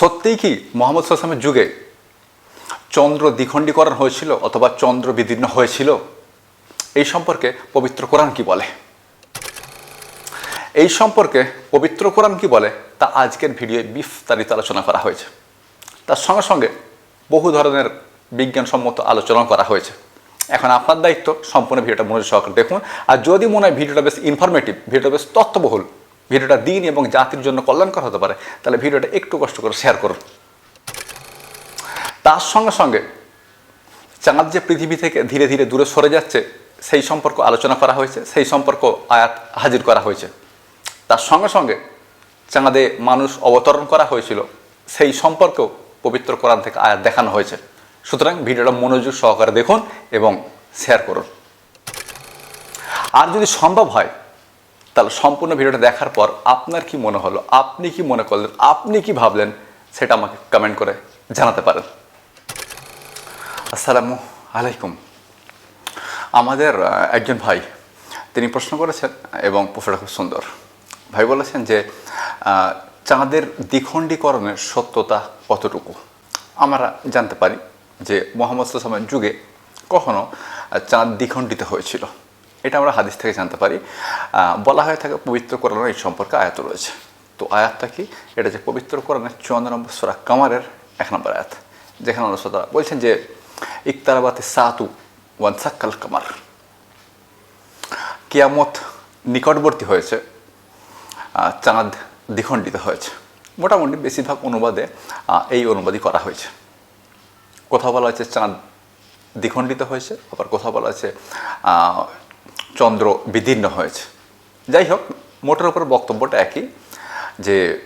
সত্যিই কি মোহাম্মদ সাল্লামের যুগে চন্দ্র দ্বিখণ্ডীকরণ হয়েছিল অথবা চন্দ্র বিদীর্ণ হয়েছিল? এই সম্পর্কে পবিত্র কোরআন কি বলে? এই সম্পর্কে পবিত্র কোরআন কি বলে? তা আজকের ভিডিওয়ে বিস্তারিত আলোচনা করা হয়েছে। তার সঙ্গে সঙ্গে বহু ধরনের বিজ্ঞানসম্মত আলোচনা করা হয়েছে। এখন আপনার দায়িত্ব সম্পূর্ণ ভিডিওটা মনোযোগ সহকারে দেখুন। আর যদি মনে হয় ভিডিওটা বেশ ইনফরমেটিভ ভিডিওটা বেশ তথ্যবহুল ভিডিওটা দিন এবং জাতির জন্য কল্যাণকর হতে পারে। তাহলে ভিডিওটা একটু কষ্ট করে শেয়ার করুন। তার সঙ্গে সঙ্গে চাঁদ যে পৃথিবী থেকে ধীরে ধীরে দূরে সরে যাচ্ছে, সেই সম্পর্ক আলোচনা করা হয়েছে, সেই সম্পর্ক আয়াত হাজির করা হয়েছে। তার সঙ্গে সঙ্গে চাঁদে মানুষ অবতরণ করা হয়েছিল, সেই সম্পর্কেও পবিত্র কোরআন থেকে আয়াত দেখানো হয়েছে। সুতরাং ভিডিওটা মনোযোগ সহকারে দেখুন এবং শেয়ার করুন। আর যদি সম্ভব হয় তাহলে সম্পূর্ণ ভিডিওটা দেখার পর আপনার কি মনে হলো? আপনি কি মনে করলেন? আপনি কি ভাবলেন? সেটা আমাকে কমেন্ট করে জানাতে পারেন। আসসালামু আলাইকুম। আমাদের একজন ভাই, তিনি প্রশ্ন করেছেন এবং প্রশ্নটা খুব সুন্দর। ভাই বলেছেন যে চাঁদের দ্বিখণ্ডীকরণের সত্যতা কতটুকু? আমরা জানতে পারি যে মোহাম্মদ সাল্লামের যুগে কখনো চাঁদ দ্বিখণ্ডিত হয়েছিল। এটা আমরা হাদিস থেকে জানতে পারি। বলা হয়ে থাকে পবিত্র কোরআনের এই সম্পর্কে আয়াত রয়েছে। তো আয়াতটা কি? এটা যে পবিত্র কোরআনের চুয়ান্ন নম্বর সোরা কামারের এক নম্বর আয়াত, যেখানে আল্লাহ সাদা বলছেন যে ইকতারাবাতে সাতু ওয়ান সাক্কাল কামার। কিয়ামত নিকটবর্তী হয়েছে চাঁদ দ্বিখণ্ডিত হয়েছে। মোটামুটি বেশিরভাগ অনুবাদে এই অনুবাদই করা হয়েছে। কোথাও বলা হয়েছে চাঁদ দ্বিখণ্ডিত হয়েছে, আবার কোথাও বলা হয়েছে চন্দ্র বিদীর্ণ হয়েছে। যাই হোক মোটের ওপর বক্তব্যটা একই যে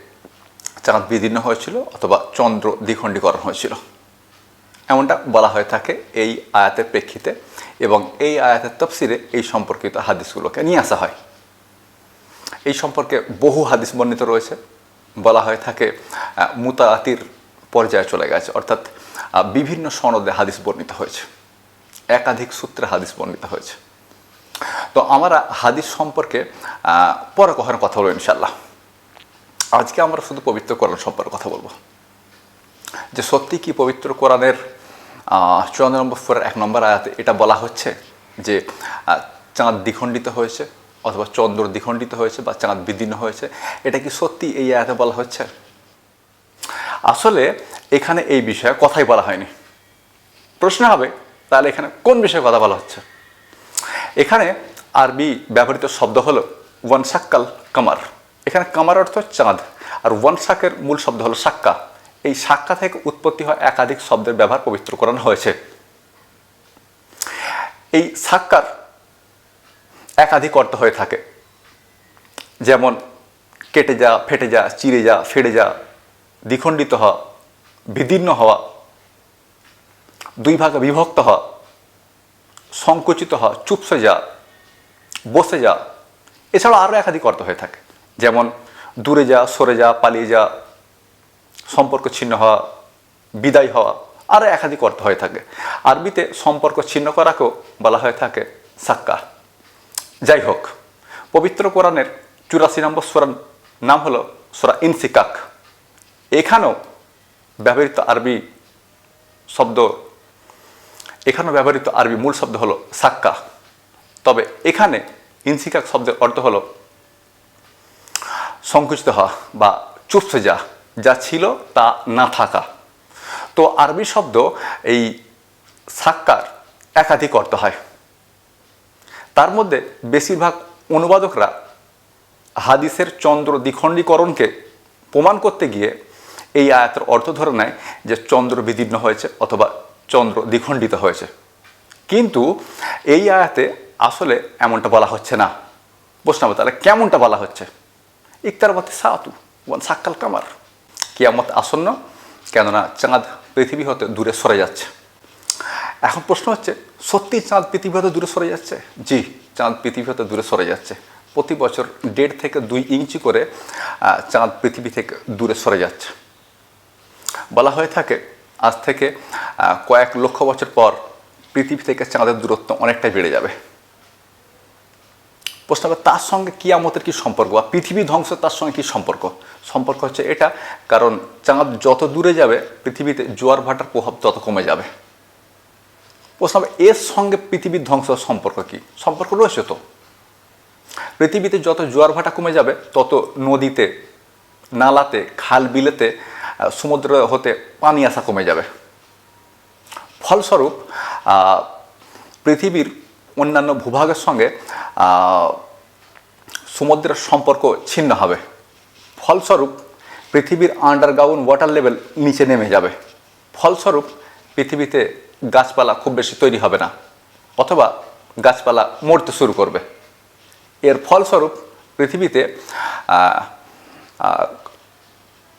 চাঁদ বিদীর্ণ হয়েছিল অথবা চন্দ্র দ্বিখণ্ডীকরণ হয়েছিল। এমনটা বলা হয়ে থাকে এই আয়াতের প্রেক্ষিতে এবং এই আয়াতের তফসিরে এই সম্পর্কিত হাদিসগুলোকে নিয়ে আসা হয়। এই সম্পর্কে বহু হাদিস বর্ণিত রয়েছে। বলা হয়ে থাকে আহ, মুতাআতির পর্যায়ে চলে গেছে অর্থাৎ বিভিন্ন সনদে হাদিস বর্ণিত হয়েছে। একাধিক সূত্রে হাদিস বর্ণিত হয়েছে। তো আমরা হাদিস সম্পর্কে পরে কখনো কথা বলব ইনশাল্লাহ আজকে আমরা শুধু পবিত্র কোরআন সম্পর্কে কথা বলব। যে সত্যি কি পবিত্র কোরআনের চুয়ান্ন নম্বর ফোরের এক নম্বর আয়াতে এটা বলা হচ্ছে যে চাঁদ দ্বিখণ্ডিত হয়েছে অথবা চন্দ্র দ্বিখণ্ডিত হয়েছে বা চাঁদ বিদীর্ণ হয়েছে। এটা কি সত্যি এই আয়াতে বলা হচ্ছে? আসলে এখানে এই বিষয়ে কথাই বলা হয়নি। প্রশ্ন হবে, তাহলে এখানে কোন বিষয়ে কথা বলা হচ্ছে? এখানে আরবি ব্যবহৃত শব্দ হলো ওয়ানসাক্কাল কামার। এখানে কামার অর্থ চাঁদ, আর ওয়ানসাকের মূল শব্দ হলো সাক্কা এই সাক্কা থেকে উৎপত্তি হয় একাধিক শব্দের ব্যবহার পবিত্র করানো হয়েছে। এই সাক্কার একাধিক অর্থ হয়ে থাকে। যেমন কেটে যা, ফেটে যা চিরে যা, ফেড়ে যা, দ্বিখণ্ডিত হওয়া, বিদীর্ণ হওয়া, দুই ভাগে বিভক্ত হওয়া সংকুচিত হওয়া, চুপসে যা বসে যা এছাড়াও আরও একাধিক অর্থ হয়ে থাকে। যেমন দূরে যা সরে যা পালিয়ে যা সম্পর্ক ছিন্ন হওয়া, বিদায় হওয়া আরও একাধিক অর্থ হয়ে থাকে। আরবিতে সম্পর্ক ছিন্ন করাকেও বলা হয়ে থাকে সাক্কা যাই হোক, পবিত্র কোরআনের চুরাশি নম্বর সোরার নাম হলো সোরা ইনসিকাক। এখানেও ব্যবহৃত আরবি শব্দ এখানেও ব্যবহৃত আরবি মূল শব্দ হলো সাক্কা। তবে এখানে ইনসিকাক শব্দের অর্থ হলো সংকুচিত হওয়া বা চুপসে যা যা ছিল তা না থাকা। তো আরবি শব্দ এই সাক্কার একাধিক অর্থ হয়। তার মধ্যে বেশিরভাগ অনুবাদকরা হাদিসের চন্দ্র দ্বিখণ্ডীকরণকে প্রমাণ করতে গিয়ে এই আয়াতের অর্থ ধরে নেয় যে চন্দ্র বিদীর্ণ হয়েছে অথবা চন্দ্র দ্বিখণ্ডিত হয়েছে। কিন্তু এই আয়াতে আসলে এমনটা বলা হচ্ছে না। হবে, তাহলে কেমনটা বলা হচ্ছে? ইকতারবাতে সাতু, ওয়ান সাক্কাল কামার। কিয়ামত আসন্ন, কেননা চাঁদ পৃথিবী হতে দূরে সরে যাচ্ছে। এখন প্রশ্ন হচ্ছে, সত্যি চাঁদ পৃথিবী হতে দূরে সরে যাচ্ছে? জি, চাঁদ পৃথিবী হতে দূরে সরে যাচ্ছে। প্রতি বছর দেড় থেকে দুই ইঞ্চি করে চাঁদ পৃথিবী থেকে দূরে সরে যাচ্ছে। বলা হয়ে থাকে আজ থেকে কয়েক লক্ষ বছর পর পৃথিবী থেকে চাঁদের দূরত্ব অনেকটাই বেড়ে যাবে। প্রশ্ন হবে, তার সঙ্গে কিয়ামতের কি সম্পর্ক বা পৃথিবী ধ্বংস তার সঙ্গে কি সম্পর্ক? সম্পর্ক হচ্ছে এটা, কারণ চাঁদ যত দূরে যাবে, পৃথিবীতে জোয়ার ভাটার প্রভাব তত কমে যাবে। প্রশ্ন হবে, এর সঙ্গে পৃথিবীর ধ্বংস সম্পর্ক কি? সম্পর্ক রয়েছে তো। পৃথিবীতে যত জোয়ার ভাটা কমে যাবে, তত নদীতে, নালাতে, খাল বিলেতে সমুদ্র হতে পানি আসা কমে যাবে। ফলস্বরূপ পৃথিবীর অন্যান্য ভূভাগের সঙ্গে সমুদ্রের সম্পর্ক ছিন্ন হবে। ফলস্বরূপ, পৃথিবীর আন্ডারগ্রাউন্ড ওয়াটার লেভেল নিচে নেমে যাবে। ফলস্বরূপ, পৃথিবীতে গাছপালা খুব বেশি তৈরি হবে না, অথবা গাছপালা মরতে শুরু করবে। এর ফলস্বরূপ, পৃথিবীতে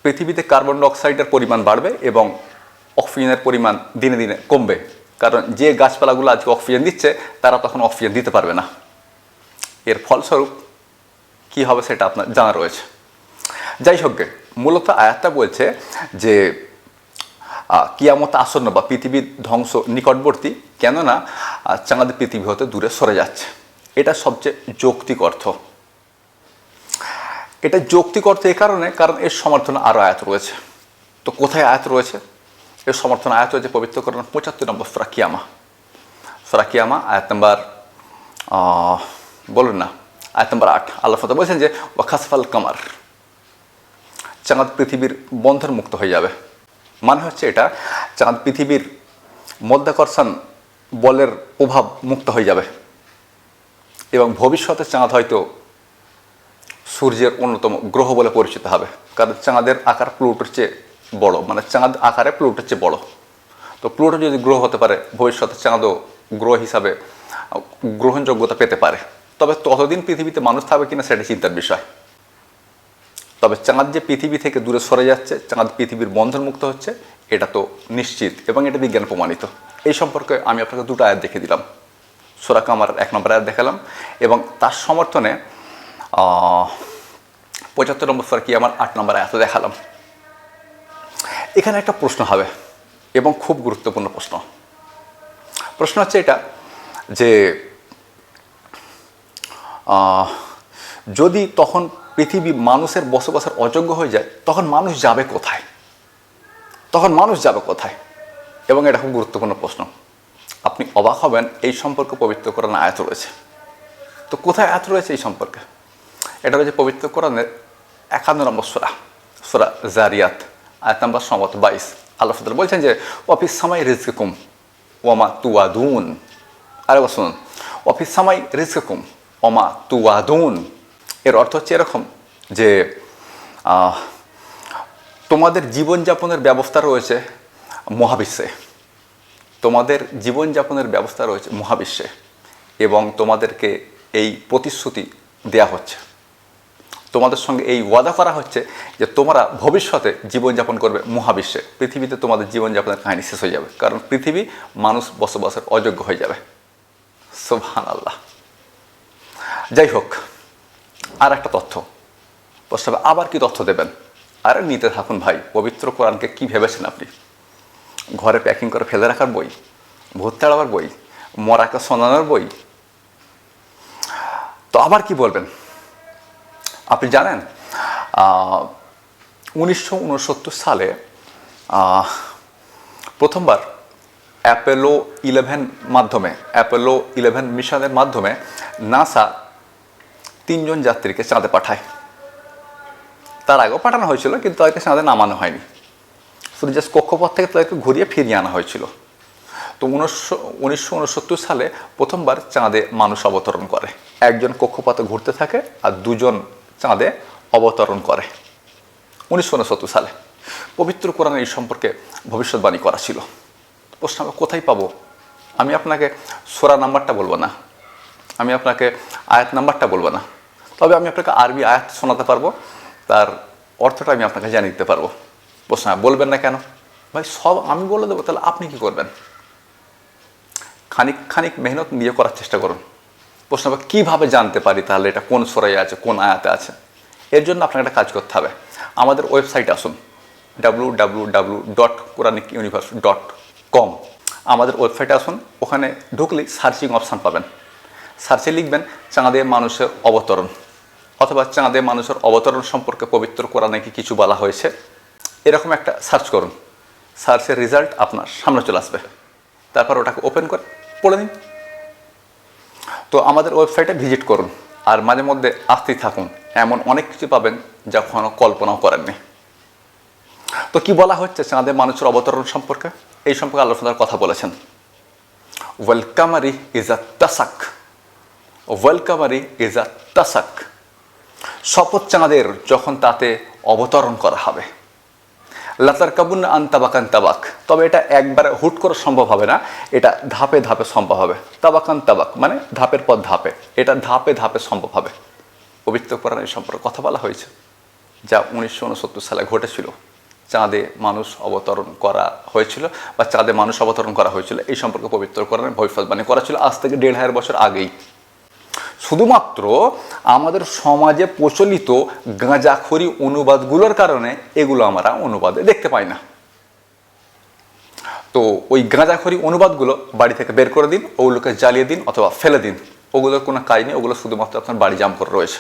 পৃথিবীতে কার্বন ডাইঅক্সাইডের পরিমাণ বাড়বে এবং অক্সিজেনের পরিমাণ দিনে দিনে কমবে। কারণ যে গাছপালাগুলো আজকে অক্সিজেন দিচ্ছে, তারা তখন অক্সিজেন দিতে পারবে না। এর ফলস্বরূপ কি হবে সেটা আপনার জানা রয়েছে। যাই হোক মূলত আয়াতটা বলছে যে কিয়ামত আসন্ন বা পৃথিবীর ধ্বংস নিকটবর্তী, কেননা চাঁদ পৃথিবী হতে দূরে সরে যাচ্ছে। এটা সবচেয়ে যৌক্তিক অর্থ। এটা যৌক্তিক অর্থ এই কারণে, কারণ এর সমর্থন আরও আয়াত রয়েছে। তো কোথায় আয়াত রয়েছে? এর সমর্থন আয়াত রয়েছে পবিত্র করেন পঁচাত্তর নম্বর সরাকিয়ামা সরাকিয়ামা আয়াত নম্বর বলুন না, আয়াত নম্বর আট। আল্লাহ ফাতা বলছেন যে, ওয়াখাসফাল কামার চাঁদ পৃথিবীর বন্ধন মুক্ত হয়ে যাবে। মানে হচ্ছে এটা, চাঁদ পৃথিবীর মধ্যাকর্ষণ বলের প্রভাব মুক্ত হয়ে যাবে। এবং ভবিষ্যতে চাঁদ হয়তো সূর্যের অন্যতম গ্রহ বলে পরিচিত হবে। কারণ চাঁদের আকার প্লুটোর চেয়ে বড় মানে চাঁদ আকারে প্লুটোর চেয়ে বড়। তো প্লুটো যদি গ্রহ হতে পারে, ভবিষ্যতে চাঁদও গ্রহ হিসাবে গ্রহণযোগ্যতা পেতে পারে। তবে ততদিন পৃথিবীতে মানুষ থাকবে কিনা সেটা চিন্তার বিষয়। তবে চাঁদ যে পৃথিবী থেকে দূরে সরে যাচ্ছে, চাঁদ পৃথিবীর বন্ধন মুক্ত হচ্ছে, এটা তো নিশ্চিত এবং এটা বিজ্ঞান প্রমাণিত। এই সম্পর্কে আমি আপনাকে দুটো আয়াত দেখে দিলাম। সোরাক আমার এক নম্বর আয়াত দেখালাম এবং তার সমর্থনে পঁচাত্তর নম্বর সোরা কি আমার আট নম্বর আয়াত দেখালাম এখানে একটা প্রশ্ন হবে এবং খুব গুরুত্বপূর্ণ প্রশ্ন প্রশ্ন হচ্ছে এটা যে যদি তখন পৃথিবী মানুষের বসবাসের অযোগ্য হয়ে যায় তখন মানুষ যাবে কোথায় তখন মানুষ যাবে কোথায় এবং এটা খুব গুরুত্বপূর্ণ প্রশ্ন আপনি অবাক হবেন এই সম্পর্কে পবিত্র কোরআন আয়াত রয়েছে তো কোথায় আয়াত রয়েছে এই সম্পর্কে এটা রয়েছে পবিত্র কোরআনের একান্ন নম্বর সোরা সোরা জারিয়াত, আয়াত নম্বর সমত বাইশ। আল্লাহ ফতুল বলছেন যে অফিস সামাই রিজকুম ওমা তুয়াদুন আরে শুনুন অফিস সামাই রিজকুম ওমা তুয়াদুন এর অর্থ হচ্ছে এরকম যে তোমাদের জীবনযাপনের ব্যবস্থা রয়েছে মহাবিশ্বে। তোমাদের জীবনযাপনের ব্যবস্থা রয়েছে মহাবিশ্বে এবং তোমাদেরকে এই প্রতিশ্রুতি দেয়া হচ্ছে। তোমাদের সঙ্গে এই ওয়াদা করা হচ্ছে যে তোমরা ভবিষ্যতে জীবনযাপন করবে মহাবিশ্বে। পৃথিবীতে তোমাদের জীবনযাপনের কাহিনী শেষ হয়ে যাবে। কারণ পৃথিবী মানুষ বসবাসের অযোগ্য হয়ে যাবে। সোভান আল্লাহ যাই হোক আর একটা তথ্য। প্রশ্ন হবে, আবার কি তথ্য দেবেন? আরে নিতে থাকুন ভাই পবিত্র কোরআনকে কি ভেবেছেন আপনি? ঘরে প্যাকিং করে ফেলে রাখার বই ভূত তাড়াবার বই মরাকে শোনানোর বই। তো আবার কি বলবেন? আপনি জানেন উনিশশো উনসত্তর সালে প্রথমবার অ্যাপেলো ইলেভেন মাধ্যমে, অ্যাপেলো ইলেভেন মিশনের মাধ্যমে নাসা তিনজন যাত্রীকে চাঁদে পাঠায়। তার আগেও পাঠানো হয়েছিল, কিন্তু তাদেরকে চাঁদে নামানো হয়নি। শুধু জাস্ট কক্ষপথ থেকে তাদেরকে ঘুরিয়ে ফিরিয়ে আনা হয়েছিল। তো উনিশশো উনিশশো সালে প্রথমবার চাঁদে মানুষ অবতরণ করে। একজন কক্ষপথে ঘুরতে থাকে আর দুজন চাঁদে অবতরণ করে। উনিশশো উনসত্তর সালে পবিত্র কোরআন এই সম্পর্কে ভবিষ্যৎবাণী করা ছিল। প্রশ্ন আমি কোথায় পাবো? আমি আপনাকে সোরা নাম্বারটা বলব না। আমি আপনাকে আয়াত নাম্বারটা বলব না। তবে আমি আপনাকে আরবি আয়াত শোনাতে পারব। তার অর্থটা আমি আপনাকে জানিয়ে দিতে পারব। প্রশ্ন, বলবেন না কেন? ভাই, সব আমি বলে দেবো, তাহলে আপনি কি করবেন? খানিক খানিক মেহনত নিয়ে করার চেষ্টা করুন। প্রশ্ন হবে, কীভাবে জানতে পারি তাহলে এটা কোন সরাই আছে, কোন আয়াতে আছে? এর জন্য আপনাকে একটা কাজ করতে হবে। আমাদের ওয়েবসাইট আসুন W W W dot Quranic universe dot com আমাদের ওয়েবসাইটে আসুন, ওখানে ঢুকলেই সার্চিং অপশান পাবেন। সার্চে লিখবেন, চাঁদে মানুষের অবতরণ অথবা, চাঁদে মানুষের অবতরণ সম্পর্কে পবিত্র কোরআনে কি কিছু বলা হয়েছে? এরকম একটা সার্চ করুন। সার্চের রেজাল্ট আপনার সামনে চলে আসবে। তারপর ওটাকে ওপেন করে পড়ে নিন। তো আমাদের ওয়েবসাইটে ভিজিট করুন আর মাঝে মধ্যে আসতেই থাকুন। এমন অনেক কিছু পাবেন যা কখনো কল্পনাও করেননি। তো কি বলা হচ্ছে চাঁদে মানুষের অবতরণ সম্পর্কে? এই সম্পর্কে আলোচনার কথা বলেছেন। ওয়েলকামারি ইজ আ তাসাক। ওয়েলকামারি ইজ আ তাসাক। শপথ চাঁদের যখন তাতে অবতরণ করা হবে। লাতার কাবুন আন্তাবাকান তাবাক। তবে এটা একবারে হুট করে সম্ভব হবে না, এটা ধাপে ধাপে সম্ভব হবে। তাবাকান তাবাক মানে ধাপের পর ধাপে, এটা ধাপে ধাপে সম্ভব হবে। পবিত্র কোরআন এই সম্পর্কে কথা বলা হয়েছে, যা উনিশশো উনসত্তর সালে ঘটেছিল। চাঁদে মানুষ অবতরণ করা হয়েছিল বা চাঁদে মানুষ অবতরণ করা হয়েছিল, এই সম্পর্কে পবিত্র কোরআনে ভবিষ্যৎবাণী করা ছিল আজ থেকে দেড় হাজার বছর আগেই। শুধুমাত্র আমাদের সমাজে প্রচলিত গাঁজাখড়ি অনুবাদগুলোর কারণে এগুলো আমরা অনুবাদে দেখতে পাই না। তো ওই গাঁজাখড়ি অনুবাদগুলো বাড়ি থেকে বের করে দিন, ওগুলোকে জ্বালিয়ে দিন অথবা ফেলে দিন। ওগুলোর কোনো কাজ নেই, ওগুলো শুধুমাত্র আপনার বাড়ি জাম করে রয়েছে।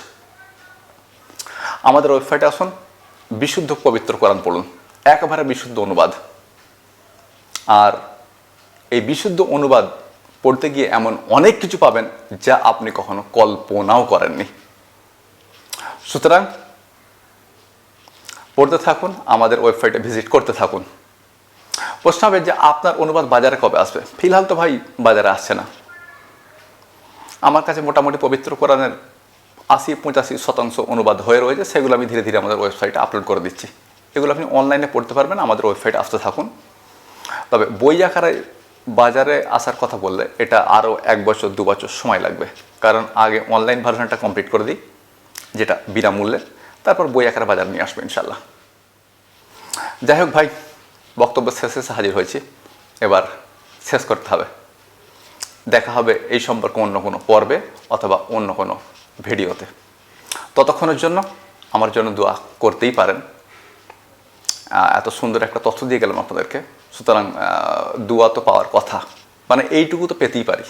আমাদের ওয়েবসাইটে আসুন, বিশুদ্ধ পবিত্র কোরআন পড়ুন, একেবারে বিশুদ্ধ অনুবাদ। আর এই বিশুদ্ধ অনুবাদ পড়তে গিয়ে এমন অনেক কিছু পাবেন যা আপনি কখনো কল্পনাও করেননি। সুতরাং পড়তে থাকুন, আমাদের ওয়েবসাইটে ভিজিট করতে থাকুন। প্রশ্ন হবে যে আপনার অনুবাদ বাজারে কবে আসবে? ফিলহাল তো ভাই বাজারে আসছে না। আমার কাছে মোটামুটি পবিত্র কোরআনের আশি পঁচাশি শতাংশ অনুবাদ হয়ে রয়েছে, সেগুলো আমি ধীরে ধীরে আমাদের ওয়েবসাইটে আপলোড করে দিচ্ছি। এগুলো আপনি অনলাইনে পড়তে পারবেন, আমাদের ওয়েবসাইটে আসতে থাকুন। তবে বই আকারে বাজারে আসার কথা বললে এটা আরও এক বছর, দু বছর সময় লাগবে। কারণ আগে অনলাইন ভার্সনটা কমপ্লিট করে দিই, যেটা বিনামূল্যে তারপর বই আকারে বাজার নিয়ে আসবে ইনশাল্লাহ যাই হোক ভাই, বক্তব্য শেষে হাজির হয়েছি। এবার শেষ করতে হবে। দেখা হবে এই সম্পর্কে অন্য কোনো পর্বে অথবা অন্য কোনো ভিডিওতে। ততক্ষণের জন্য আমার জন্য দোয়া করতেই পারেন। এত সুন্দর একটা তথ্য দিয়ে গেলাম আপনাদেরকে। সুতরাং দোয়া তো পাওয়ার কথা। মানে এইটুকু তো পেতেই পারি।